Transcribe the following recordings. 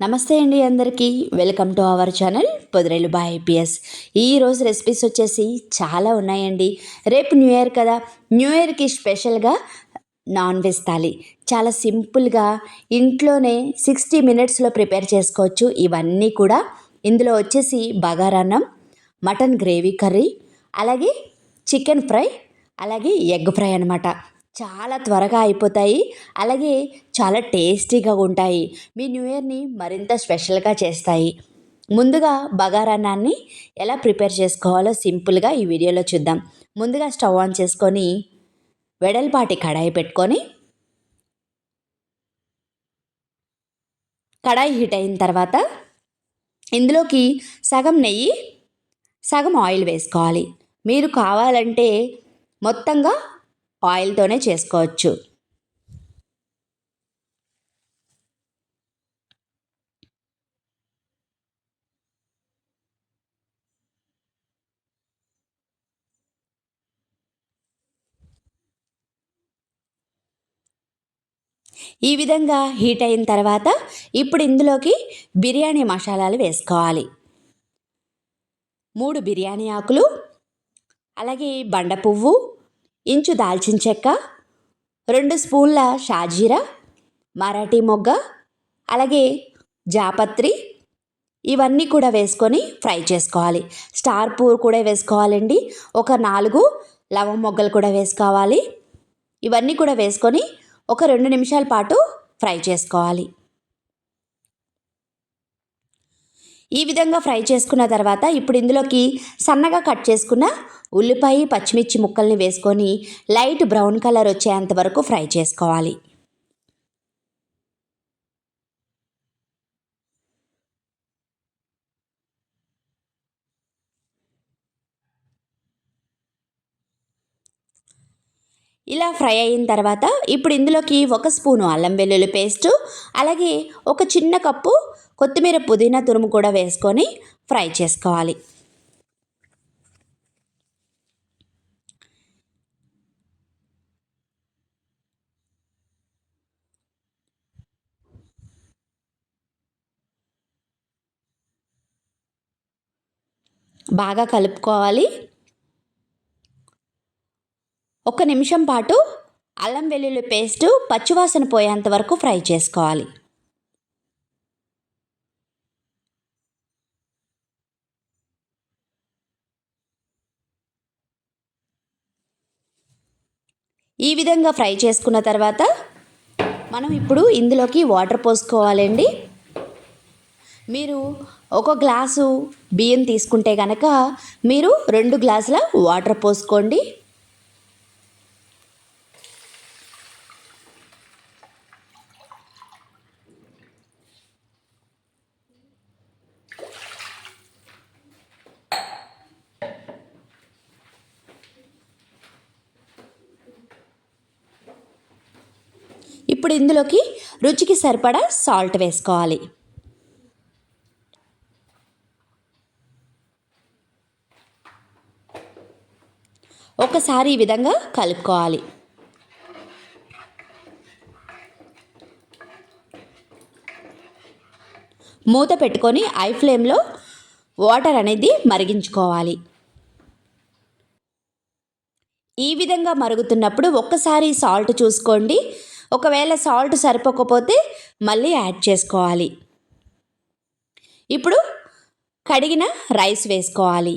నమస్తే అండి అందరికీ. వెల్కమ్ టు అవర్ ఛానల్ పొదిరేలు బాయ్ ఐపీఎస్. ఈరోజు రెసిపీస్ వచ్చేసి చాలా ఉన్నాయండి. రేపు న్యూ ఇయర్ కదా. న్యూ ఇయర్కి స్పెషల్గా నాన్ వెజ్ థాలీ. చాలా సింపుల్గా ఇంట్లోనే సిక్స్టీ మినిట్స్లో ప్రిపేర్ చేసుకోవచ్చు. ఇవన్నీ కూడా ఇందులో వచ్చేసి బగారన్నం మటన్ గ్రేవీ కర్రీ అలాగే చికెన్ ఫ్రై అలాగే ఎగ్ ఫ్రై అనమాట చాలా త్వరగా అయిపోతాయి. అలాగే చాలా టేస్టీగా ఉంటాయి. మీ న్యూ ఇయర్ని మరింత స్పెషల్గా చేస్తాయి. ముందుగా బగారాన్నాన్ని ఎలా ప్రిపేర్ చేసుకోవాలో సింపుల్గా ఈ వీడియోలో చూద్దాం. ముందుగా స్టవ్ ఆన్ చేసుకొని వెడల్పాటి కడాయి పెట్టుకొని కడాయి హీట్ అయిన తర్వాత ఇందులోకి సగం నెయ్యి సగం ఆయిల్ వేసుకోవాలి. మీరు కావాలంటే మొత్తంగా ఆయిల్తోనే చేసుకోవచ్చు. ఈ విధంగా హీట్ అయిన తర్వాత ఇప్పుడు ఇందులోకి బిర్యానీ మసాలాలు వేసుకోవాలి. మూడు బిర్యానీ ఆకులు అలాగే బండ పువ్వు ఇంచు దాల్చిన చెక్క రెండు స్పూన్ల షాజీరా మరాఠీ మొగ్గ అలాగే జాపత్రి. ఇవన్నీ కూడా వేసుకొని ఫ్రై చేసుకోవాలి. స్టార్ పూర్ కూడా వేసుకోవాలండి. ఒక నాలుగు లవం మొగ్గలు కూడా వేసుకోవాలి. ఇవన్నీ కూడా వేసుకొని ఒక రెండు నిమిషాల పాటు ఫ్రై చేసుకోవాలి. ఈ విధంగా ఫ్రై చేసుకున్న తర్వాత ఇప్పుడు ఇందులోకి సన్నగా కట్ చేసుకున్న ఉల్లిపాయ పచ్చిమిర్చి ముక్కల్ని వేసుకొని లైట్ బ్రౌన్ కలర్ వచ్చేంత వరకు ఫ్రై చేసుకోవాలి. ఇలా ఫ్రై అయిన తర్వాత ఇప్పుడు ఇందులోకి ఒక స్పూను అల్లం వెల్లుల్లి పేస్టు అలాగే ఒక చిన్న కప్పు కొత్తిమీర పుదీనా తురుము కూడా వేసుకొని ఫ్రై చేసుకోవాలి. బాగా కలుపుకోవాలి. ఒక నిమిషం పాటు అల్లం వెల్లుల్లి పేస్టు పచ్చివాసన పోయేంత వరకు ఫ్రై చేసుకోవాలి. ఈ విధంగా ఫ్రై చేసుకున్న తర్వాత మనం ఇప్పుడు ఇందులోకి వాటర్ పోసుకోవాలండి. మీరు ఒక గ్లాసు బియ్యం తీసుకుంటే కనుక మీరు రెండు గ్లాసుల వాటర్ పోసుకోండి. ఇప్పుడు ఇందులోకి రుచికి సరిపడా సాల్ట్ వేసుకోవాలి. ఒకసారి ఈ విధంగా కలుపుకోవాలి. మూత పెట్టుకొని ఐ ఫ్లేమ్లో వాటర్ అనేది మరిగించుకోవాలి. ఈ విధంగా మరుగుతున్నప్పుడు ఒక్కసారి సాల్ట్ చూసుకోండి. ఒకవేళ సాల్ట్ సరిపోకపోతే మళ్ళీ యాడ్ చేసుకోవాలి. ఇప్పుడు కడిగిన రైస్ వేసుకోవాలి.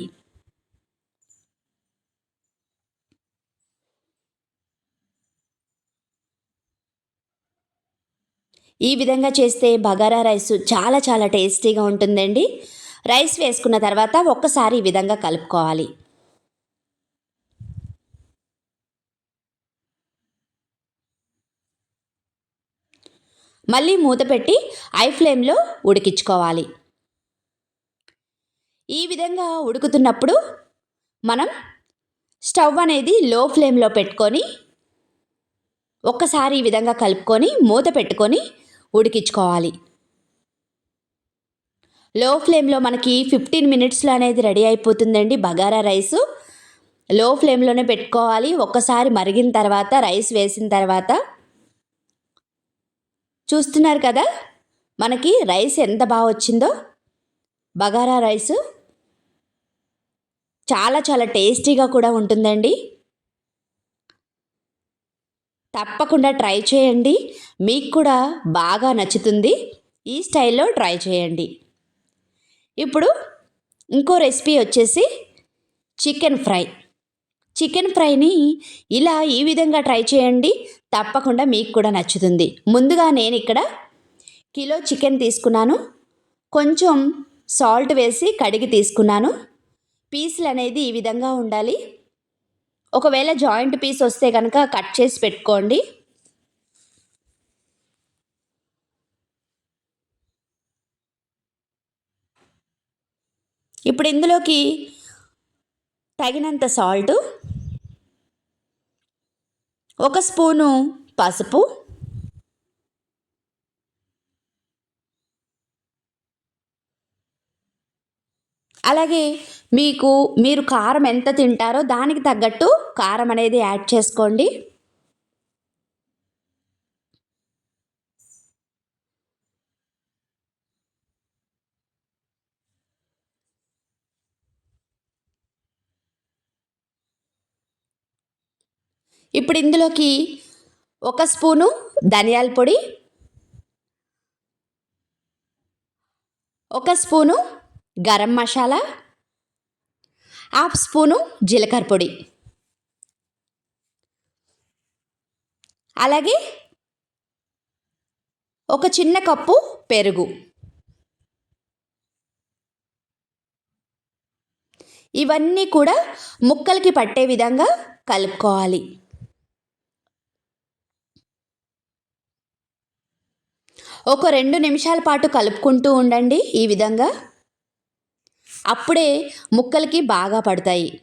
ఈ విధంగా చేస్తే బగారా రైస్ చాలా చాలా టేస్టీగా ఉంటుందండి. రైస్ వేసుకున్న తర్వాత ఒక్కసారి ఈ విధంగా కలుపుకోవాలి. మళ్ళీ మూత పెట్టి ఐ ఫ్లేమ్లో ఉడికించుకోవాలి. ఈ విధంగా ఉడుకుతున్నప్పుడు మనం స్టవ్ అనేది లో ఫ్లేమ్లో పెట్టుకొని ఒక్కసారి ఈ విధంగా కలుపుకొని మూత పెట్టుకొని ఉడికించుకోవాలి. లో ఫ్లేమ్లో మనకి ఫిఫ్టీన్ మినిట్స్లో అనేది రెడీ అయిపోతుందండి బగారా రైసు. లో ఫ్లేమ్లోనే పెట్టుకోవాలి. ఒక్కసారి మరిగిన తర్వాత రైస్ వేసిన తర్వాత చూస్తున్నారు కదా? మనకి రైస్ ఎంత బాగా వచ్చిందో? బగారా రైస్ చాలా చాలా టేస్టీగా కూడా ఉంటుందండి. తప్పకుండా ట్రై చేయండి. మీకు కూడా బాగా నచ్చుతుంది. ఈ స్టైల్లో ట్రై చేయండి. ఇప్పుడు ఇంకో రెసిపీ వచ్చేసి చికెన్ ఫ్రై. చికెన్ ఫ్రైని ఇలా ఈ విధంగా ట్రై చేయండి. తప్పకుండా మీకు కూడా నచ్చుతుంది. ముందుగా నేను ఇక్కడ కిలో చికెన్ తీసుకున్నాను. కొంచెం సాల్ట్ వేసి కడిగి తీసుకున్నాను. పీసులు అనేది ఈ విధంగా ఉండాలి. ఒకవేళ జాయింట్ పీస్ వస్తే కనుక కట్ చేసి పెట్టుకోండి. ఇప్పుడు ఇందులోకి తగినంత సాల్టు ఒక స్పూను పసుపు. అలాగే మీకు మీరు కారం ఎంత తింటారో దానికి తగ్గట్టు కారం అనేది యాడ్ చేసుకోండి. ఇప్పుడు ఇందులోకి ఒక స్పూను ధనియాల పొడి ఒక spoon garam masala half spoon జీలకర్ర పొడి. అలాగే ఒక చిన్న కప్పు పెరుగు. ఇవన్నీ కూడా ముక్కలకి పట్టే విధంగా కలుపుకోవాలి. ఒక రెండు నిమిషాల పాటు కలుపుకుంటూ ఉండండి ఈ విధంగా. అప్పుడే ముక్కలకి బాగా పడతాయి.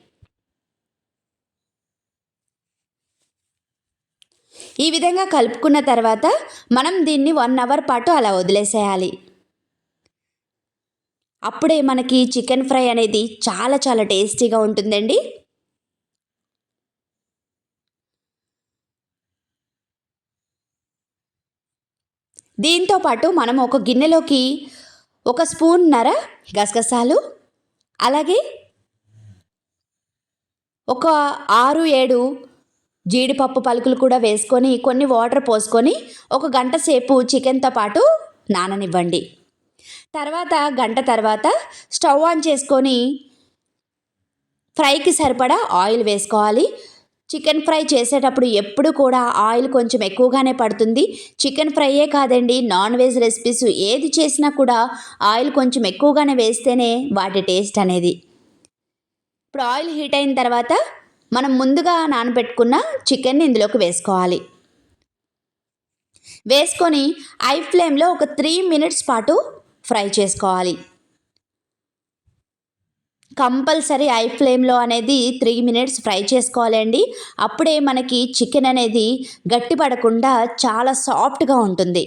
ఈ విధంగా కలుపుకున్న తర్వాత మనం దీన్ని వన్ అవర్ పాటు అలా వదిలేసేయాలి. అప్పుడే మనకి చికెన్ ఫ్రై అనేది చాలా చాలా టేస్టీగా ఉంటుందండి. దీంతో పాటు మనం ఒక గిన్నెలోకి ఒక స్పూన్ నర గసగసాలు అలాగే ఒక ఆరు ఏడు జీడిపప్పు పలుకులు కూడా వేసుకొని కొన్ని వాటర్ పోసుకొని ఒక గంట సేపు చికెన్తో పాటు నాననివ్వండి. తర్వాత గంట తర్వాత స్టవ్ ఆన్ చేసుకొని ఫ్రైకి సరిపడా ఆయిల్ వేసుకోవాలి. చికెన్ ఫ్రై చేసేటప్పుడు ఎప్పుడు కూడా ఆయిల్ కొంచెం ఎక్కువగానే పడుతుంది. చికెన్ ఫ్రైయే కాదండి నాన్ వెజ్ రెసిపీస్ ఏది చేసినా కూడా ఆయిల్ కొంచెం ఎక్కువగానే వేస్తేనే వాటి టేస్ట్ అనేది. ఇప్పుడు ఆయిల్ హీట్ అయిన తర్వాత మనం ముందుగా నానబెట్టుకున్న చికెన్ని ఇందులోకి వేసుకోవాలి. వేసుకొని ఐ ఫ్లేమ్లో ఒక త్రీ మినిట్స్ పాటు ఫ్రై చేసుకోవాలి. కంపల్సరీ ఐ ఫ్లేమ్లో అనేది త్రీ మినిట్స్ ఫ్రై చేసుకోవాలండి. అప్పుడే మనకి చికెన్ అనేది గట్టిపడకుండా చాలా సాఫ్ట్గా ఉంటుంది.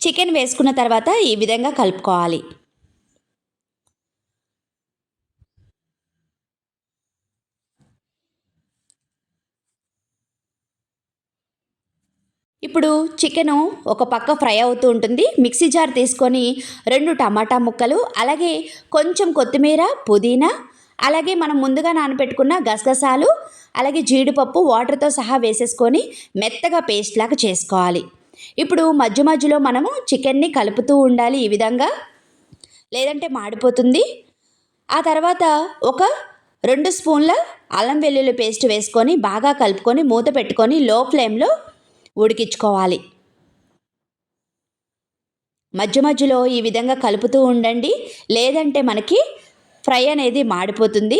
చికెన్ వేసుకున్న తర్వాత ఈ విధంగా కలుపుకోవాలి. ఇప్పుడు చికెను ఒక పక్క ఫ్రై అవుతూ ఉంటుంది. మిక్సీ జార్ తీసుకొని రెండు టమాటా ముక్కలు అలాగే కొంచెం కొత్తిమీర పుదీనా అలాగే మనం ముందుగా నానబెట్టుకున్న గసగసాలు అలాగే జీడిపప్పు వాటర్తో సహా వేసేసుకొని మెత్తగా పేస్ట్ లాగా చేసుకోవాలి. ఇప్పుడు మధ్య మధ్యలో మనము చికెన్ని కలుపుతూ ఉండాలి ఈ విధంగా. లేదంటే మాడిపోతుంది. ఆ తర్వాత ఒక రెండు స్పూన్ల అల్లం వెల్లుల్లి పేస్ట్ వేసుకొని బాగా కలుపుకొని మూత పెట్టుకొని లో ఫ్లేమ్లో ఉడికించుకోవాలి. మధ్య మధ్యలో ఈ విధంగా కలుపుతూ ఉండండి. లేదంటే మనకి ఫ్రై అనేది మాడిపోతుంది.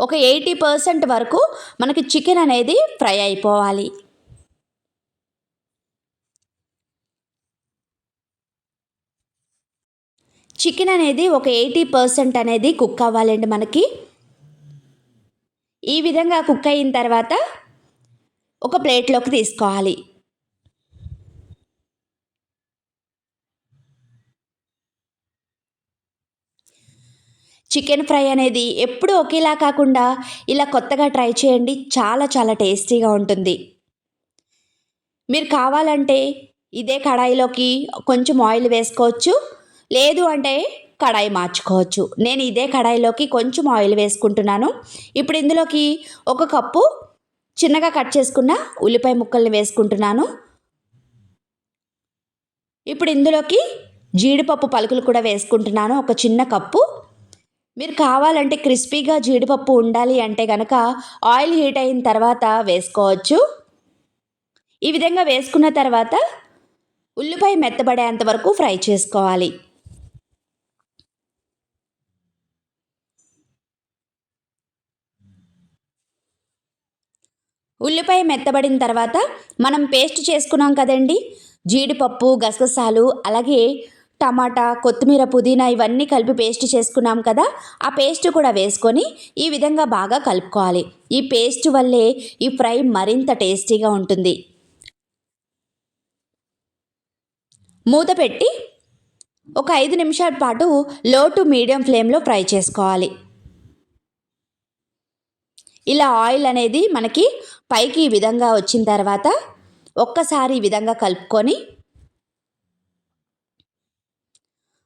ఒక ఎయిటీ పర్సెంట్ వరకు మనకి చికెన్ అనేది ఫ్రై అయిపోవాలి. చికెన్ అనేది ఒక ఎయిటీ పర్సెంట్ అనేది కుక్ అవ్వాలండి మనకి. ఈ విధంగా కుక్ అయిన తర్వాత ఒక ప్లేట్లోకి తీసుకోవాలి. చికెన్ ఫ్రై అనేది ఎప్పుడు ఒకేలా కాకుండా ఇలా కొత్తగా ట్రై చేయండి. చాలా చాలా టేస్టీగా ఉంటుంది. మీరు కావాలంటే ఇదే కడాయిలోకి కొంచెం ఆయిల్ వేసుకోవచ్చు. లేదు అంటే కడాయి మార్చుకోవచ్చు. నేను ఇదే కడాయిలోకి కొంచెం ఆయిల్ వేసుకుంటున్నాను. ఇప్పుడు ఇందులోకి ఒక కప్పు చిన్నగా కట్ చేసుకున్న ఉల్లిపాయ ముక్కల్ని వేసుకుంటున్నాను. ఇప్పుడు ఇందులోకి జీడిపప్పు పలుకులు కూడా వేసుకుంటున్నాను. ఒక చిన్న కప్పు. మీరు కావాలంటే క్రిస్పీగా జీడిపప్పు ఉండాలి అంటే కనుక ఆయిల్ హీట్ అయిన తర్వాత వేసుకోవచ్చు. ఈ విధంగా వేసుకున్న తర్వాత ఉల్లిపాయ మెత్తబడేంత వరకు ఫ్రై చేసుకోవాలి. ఉల్లిపాయ మెత్తబడిన తర్వాత మనం పేస్ట్ చేసుకున్నాం కదండి. జీడిపప్పు గసగసాలు అలాగే టమాటా కొత్తిమీర పుదీనా ఇవన్నీ కలిపి పేస్ట్ చేసుకున్నాం కదా. ఆ పేస్ట్ కూడా వేసుకొని ఈ విధంగా బాగా కలుపుకోవాలి. ఈ పేస్ట్ వల్లే ఈ ఫ్రై మరింత టేస్టీగా ఉంటుంది. మూత పెట్టి ఒక ఐదు నిమిషాల పాటు లో టు మీడియం ఫ్లేమ్లో ఫ్రై చేసుకోవాలి. ఇలా ఆయిల్ అనేది మనకి పైకి ఈ విధంగా వచ్చిన తర్వాత ఒక్కసారి ఈ విధంగా కలుపుకొని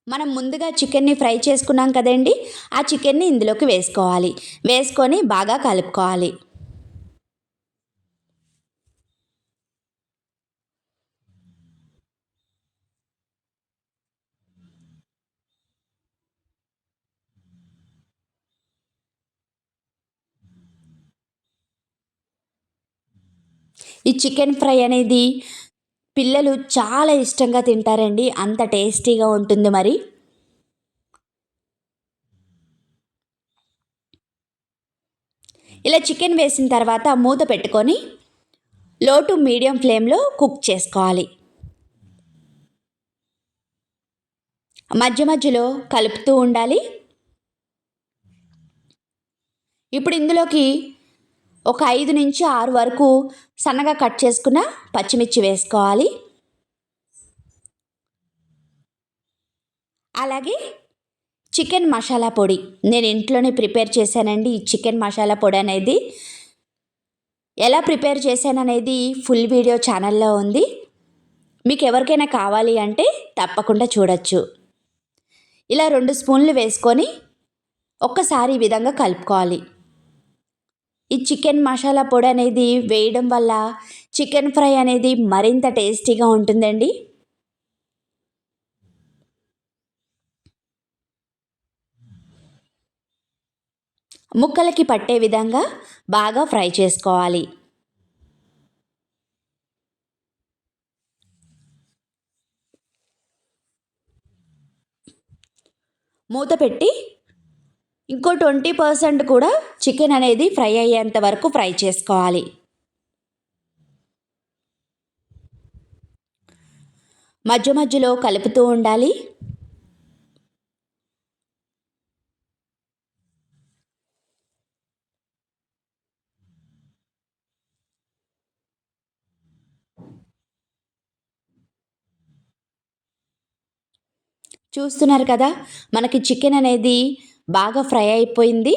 మనం ముందుగా చికెన్ని ఫ్రై చేసుకున్నాం కదండి ఆ చికెన్ని ఇందులోకి వేసుకోవాలి. వేసుకొని బాగా కలుపుకోవాలి. ఈ చికెన్ ఫ్రై అనేది పిల్లలు చాలా ఇష్టంగా తింటారండి. అంత టేస్టీగా ఉంటుంది మరి. ఇలా చికెన్ వేసిన తర్వాత మూత పెట్టుకొని లో టు మీడియం ఫ్లేమ్లో కుక్ చేసుకోవాలి. మధ్య మధ్యలో కలుపుతూ ఉండాలి. ఇప్పుడు ఇందులోకి ఒక ఐదు నుంచి ఆరు వరకు సన్నగా కట్ చేసుకున్న పచ్చిమిర్చి వేసుకోవాలి. అలాగే చికెన్ మసాలా పొడి. నేను ఇంట్లోనే ప్రిపేర్ చేశానండి. ఈ చికెన్ మసాలా పొడి అనేది ఎలా ప్రిపేర్ చేశాననేది ఫుల్ వీడియో ఛానల్లో ఉంది. మీకు ఎవరికైనా కావాలి అంటే తప్పకుండా చూడొచ్చు. ఇలా రెండు స్పూన్లు వేసుకొని ఒక్కసారి ఈ విధంగా కలుపుకోవాలి. ఈ చికెన్ మసాలా పొడి అనేది వేయడం వల్ల చికెన్ ఫ్రై అనేది మరింత టేస్టీగా ఉంటుందండి. ముక్కలకి పట్టే విధంగా బాగా ఫ్రై చేసుకోవాలి. మూత పెట్టి ఇంకో ట్వంటీ పర్సెంట్ కూడా చికెన్ అనేది ఫ్రై అయ్యేంత వరకు ఫ్రై చేసుకోవాలి. మధ్య మధ్యలో కలుపుతూ ఉండాలి. చూస్తున్నారు కదా మనకి చికెన్ అనేది బాగా ఫ్రై అయిపోయింది.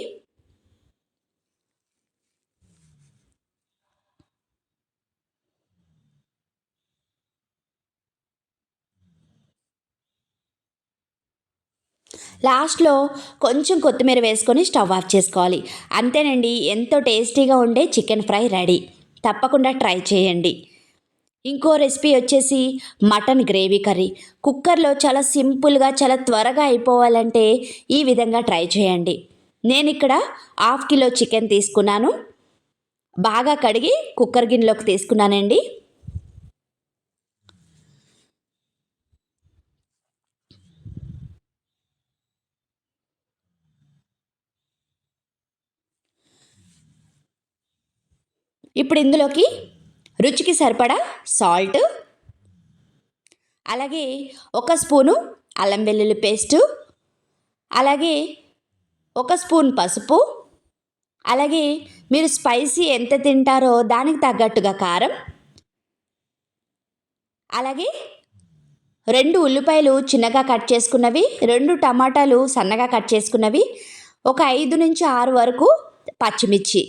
లాస్ట్లో కొంచెం కొత్తిమీర వేసుకొని స్టవ్ ఆఫ్ చేసుకోవాలి. అంతేనండి ఎంతో టేస్టీగా ఉండే చికెన్ ఫ్రై రెడీ. తప్పకుండా ట్రై చేయండి. ఇంకో రెసిపీ వచ్చేసి మటన్ గ్రేవీ కర్రీ. కుక్కర్లో చాలా సింపుల్గా చాలా త్వరగా అయిపోవాలంటే ఈ విధంగా ట్రై చేయండి. నేను ఇక్కడ హాఫ్ కిలో చికెన్ తీసుకున్నాను. బాగా కడిగి కుక్కర్ గిన్నెలోకి తీసుకున్నానండి. ఇప్పుడు ఇందులోకి రుచికి సరిపడా సాల్ట్ అలాగే ఒక స్పూను అల్లం వెల్లుల్లి పేస్టు అలాగే ఒక స్పూన్ పసుపు అలాగే మీరు స్పైసీ ఎంత తింటారో దానికి తగ్గట్టుగా కారం అలాగే రెండు ఉల్లిపాయలు చిన్నగా కట్ చేసుకున్నవి రెండు టమాటాలు సన్నగా కట్ చేసుకున్నవి ఒక ఐదు నుంచి ఆరు వరకు పచ్చిమిర్చి.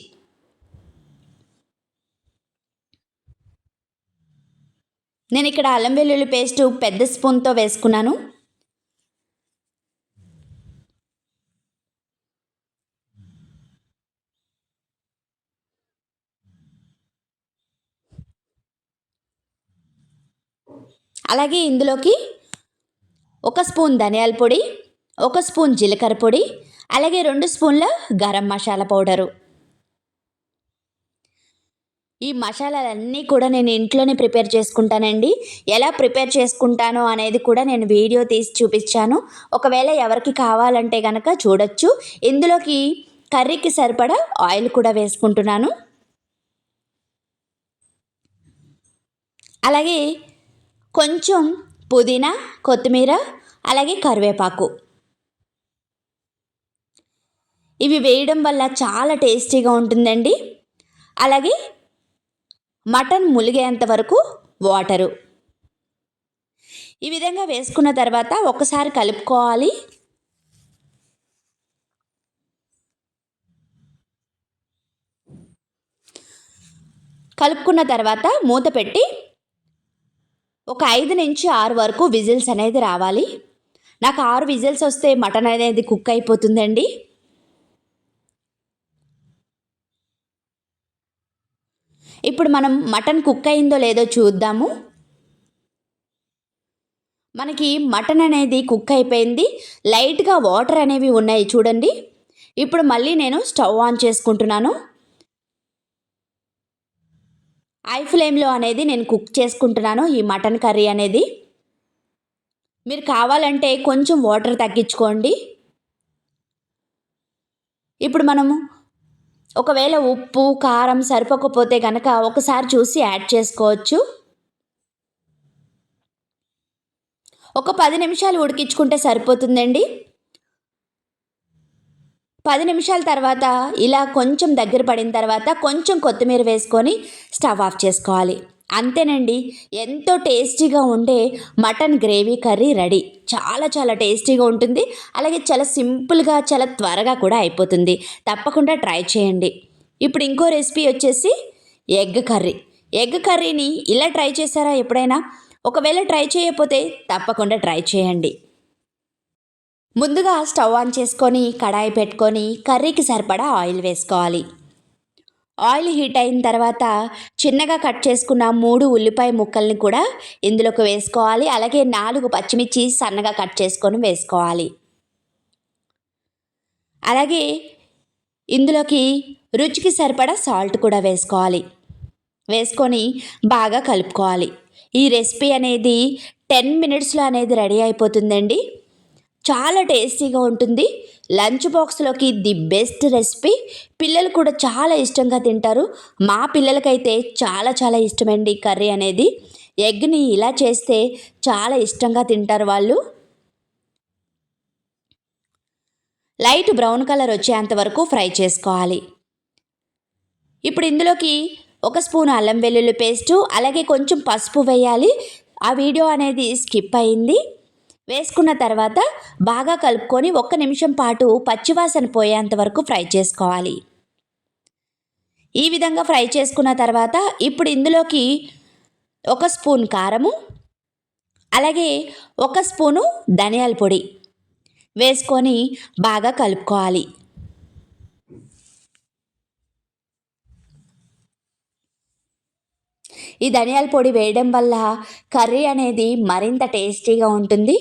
నేను ఇక్కడ అల్లం వెల్లుల్లి పేస్ట్ పెద్ద స్పూన్తో వేసుకున్నాను. అలాగే ఇందులోకి ఒక స్పూన్ ధనియాల పొడి ఒక స్పూన్ జీలకర్ర పొడి అలాగే రెండు స్పూన్ల గరం మసాలా పౌడరు. ఈ మసాలాలన్నీ కూడా నేను ఇంట్లోనే ప్రిపేర్ చేసుకుంటానండి. ఎలా ప్రిపేర్ చేసుకుంటానో అనేది కూడా నేను వీడియో తీసి చూపించాను. ఒకవేళ ఎవరికి కావాలంటే కనుక చూడొచ్చు. ఇందులోకి కర్రీకి సరిపడా ఆయిల్ కూడా వేసుకుంటున్నాను. అలాగే కొంచెం పుదీనా కొత్తిమీర అలాగే కరివేపాకు. ఇవి వేయడం వల్ల చాలా టేస్టీగా ఉంటుందండి. అలాగే మటన్ ములిగేంత వరకు వాటరు. ఈ విధంగా వేసుకున్న తర్వాత ఒకసారి కలుపుకోవాలి. కలుపుకున్న తర్వాత మూత పెట్టి ఒక ఐదు నుంచి ఆరు వరకు విజిల్స్ అనేది రావాలి. నాకు ఆరు విజిల్స్ వస్తే మటన్ అనేది కుక్ అయిపోతుందండి. ఇప్పుడు మనం మటన్ కుక్ అయిందో లేదో చూద్దాము. మనకి మటన్ అనేది కుక్ అయిపోయింది. లైట్గా వాటర్ అనేవి ఉన్నాయి చూడండి. ఇప్పుడు మళ్ళీ నేను స్టవ్ ఆన్ చేసుకుంటున్నాను. ఐ ఫ్లేమ్లో అనేది నేను కుక్ చేసుకుంటున్నాను ఈ మటన్ కర్రీ అనేది. మీరు కావాలంటే కొంచెం వాటర్ తగ్గించుకోండి. ఇప్పుడు మనము ఒకవేళ ఉప్పు కారం సరిపోకపోతే కనుక ఒకసారి చూసి యాడ్ చేసుకోవచ్చు. ఒక పది నిమిషాలు ఉడికించుకుంటే సరిపోతుందండి. పది నిమిషాల తర్వాత ఇలా కొంచెం దగ్గర పడిన తర్వాత కొంచెం కొత్తిమీర వేసుకొని స్టవ్ ఆఫ్ చేసుకోవాలి. అంతేనండి. ఎంతో టేస్టీగా ఉండే మటన్ గ్రేవీ కర్రీ రెడీ. చాలా చాలా టేస్టీగా ఉంటుంది. అలాగే చాలా సింపుల్గా చాలా త్వరగా కూడా అయిపోతుంది. తప్పకుండా ట్రై చేయండి. ఇప్పుడు ఇంకో రెసిపీ వచ్చేసి ఎగ్ కర్రీ. ఎగ్ కర్రీని ఇలా ట్రై చేశారా ఎప్పుడైనా? ఒకవేళ ట్రై చేయకపోతే తప్పకుండా ట్రై చేయండి. ముందుగా స్టవ్ ఆన్ చేసుకొని కడాయి పెట్టుకొని కర్రీకి సరిపడా ఆయిల్ వేసుకోవాలి. ఆయిల్ హీట్ అయిన తర్వాత చిన్నగా కట్ చేసుకున్న మూడు ఉల్లిపాయ ముక్కల్ని కూడా ఇందులోకి వేసుకోవాలి. అలాగే నాలుగు పచ్చిమిర్చి సన్నగా కట్ చేసుకొని వేసుకోవాలి. అలాగే ఇందులోకి రుచికి సరిపడా సాల్ట్ కూడా వేసుకోవాలి. వేసుకొని బాగా కలుపుకోవాలి. ఈ రెసిపీ అనేది టెన్ మినిట్స్లో అనేది రెడీ అయిపోతుందండి. చాలా టేస్టీగా ఉంటుంది. లంచ్ బాక్స్లోకి ది బెస్ట్ రెసిపీ. పిల్లలు కూడా చాలా ఇష్టంగా తింటారు. మా పిల్లలకైతే చాలా చాలా ఇష్టమండి కర్రీ అనేది. ఎగ్ని ఇలా చేస్తే చాలా ఇష్టంగా తింటారు వాళ్ళు. లైట్ బ్రౌన్ కలర్ వచ్చేంత వరకు ఫ్రై చేసుకోవాలి. ఇప్పుడు ఇందులోకి ఒక స్పూన్ అల్లం వెల్లుల్లి పేస్టు అలాగే కొంచెం పసుపు వేయాలి. ఆ వీడియో అనేది స్కిప్ అయింది. వేసుకున్న తర్వాత బాగా కలుపుకొని ఒక్క నిమిషం పాటు పచ్చివాసన పోయేంత వరకు ఫ్రై చేసుకోవాలి. ఈ విధంగా ఫ్రై చేసుకున్న తర్వాత ఇప్పుడు ఇందులోకి ఒక స్పూన్ కారము అలాగే ఒక స్పూను ధనియాల పొడి వేసుకొని బాగా కలుపుకోవాలి. ఈ ధనియాల పొడి వేయడం వల్ల కర్రీ అనేది మరింత టేస్టీగా ఉంటుంది.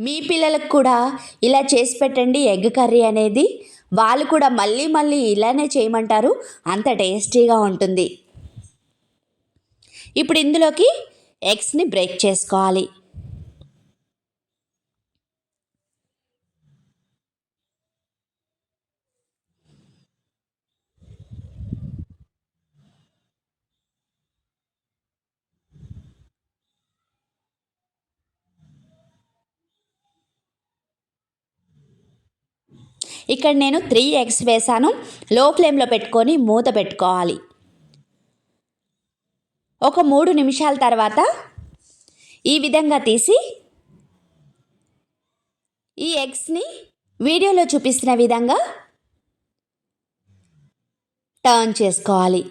మీ పిల్లలకు కూడా ఇలా చేసి పెట్టండి ఎగ్ కర్రీ అనేది. వాళ్ళు కూడా మళ్ళీ మళ్ళీ ఇలానే చేయమంటారు. అంత టేస్టీగా ఉంటుంది. ఇప్పుడు ఇందులోకి ఎగ్స్ని బ్రేక్ చేసుకోవాలి. ఇక్కడ నేను త్రీ ఎగ్స్ వేసాను లో ఫ్లేమ్లో పెట్టుకొని మూత పెట్టుకోవాలి. ఒక మూడు నిమిషాల తర్వాత ఈ విధంగా తీసి ఈ ఎగ్స్ని వీడియోలో చూపిస్తున్న విధంగా టర్న్ చేసుకోవాలి.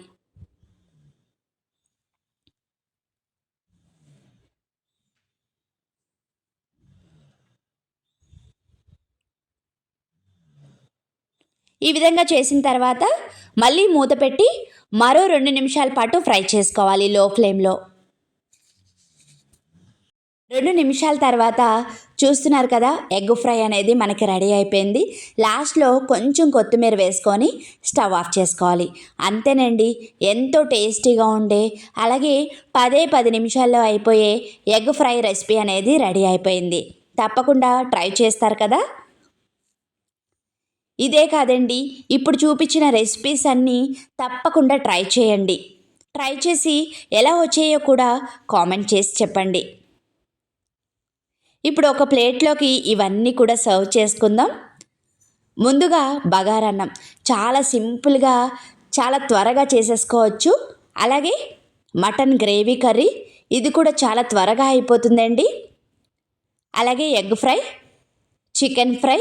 ఈ విధంగా చేసిన తర్వాత మళ్ళీ మూత పెట్టి మరో రెండు నిమిషాల పాటు ఫ్రై చేసుకోవాలి లో ఫ్లేమ్లో. రెండు నిమిషాల తర్వాత చూస్తున్నారు కదా ఎగ్ ఫ్రై అనేది మనకి రెడీ అయిపోయింది. లాస్ట్లో కొంచెం కొత్తిమీర వేసుకొని స్టవ్ ఆఫ్ చేసుకోవాలి. అంతేనండి ఎంతో టేస్టీగా ఉండే అలాగే పదే పది నిమిషాల్లో అయిపోయే ఎగ్ ఫ్రై రెసిపీ అనేది రెడీ అయిపోయింది. తప్పకుండా ట్రై చేస్తారు కదా. ఇదే కాదండి ఇప్పుడు చూపించిన రెసిపీస్ అన్నీ తప్పకుండా ట్రై చేయండి. ట్రై చేసి ఎలా వచ్చాయో కూడా కామెంట్ చేసి చెప్పండి. ఇప్పుడు ఒక ప్లేట్లోకి ఇవన్నీ కూడా సర్వ్ చేసుకుందాం. ముందుగా బగారన్నం చాలా సింపుల్గా చాలా త్వరగా చేసేసుకోవచ్చు. అలాగే మటన్ గ్రేవీ కర్రీ ఇది కూడా చాలా త్వరగా అయిపోతుందండి. అలాగే ఎగ్ ఫ్రై చికెన్ ఫ్రై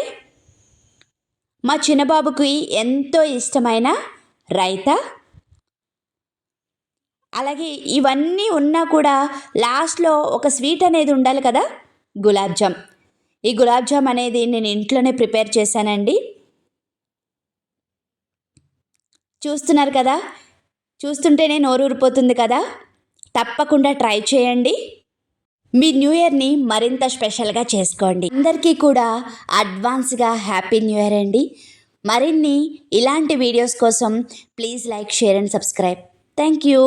మా చిన్నబాబుకి ఎంతో ఇష్టమైన రైతా. అలాగే ఇవన్నీ ఉన్నా కూడా లాస్ట్లో ఒక స్వీట్ అనేది ఉండాలి కదా గులాబ్ జామ్. ఈ గులాబ్ జామ్ అనేది నేను ఇంట్లోనే ప్రిపేర్ చేశానండి. చూస్తున్నారు కదా చూస్తుంటేనే నోరూరిపోతుంది కదా. తప్పకుండా ట్రై చేయండి. మీ న్యూ ఇయర్ని మరింత స్పెషల్గా చేసుకోండి. అందరికీ కూడా అడ్వాన్స్గా హ్యాపీ న్యూ ఇయర్ అండి. మరిన్ని ఇలాంటి వీడియోస్ కోసం please like share and subscribe. Thank you.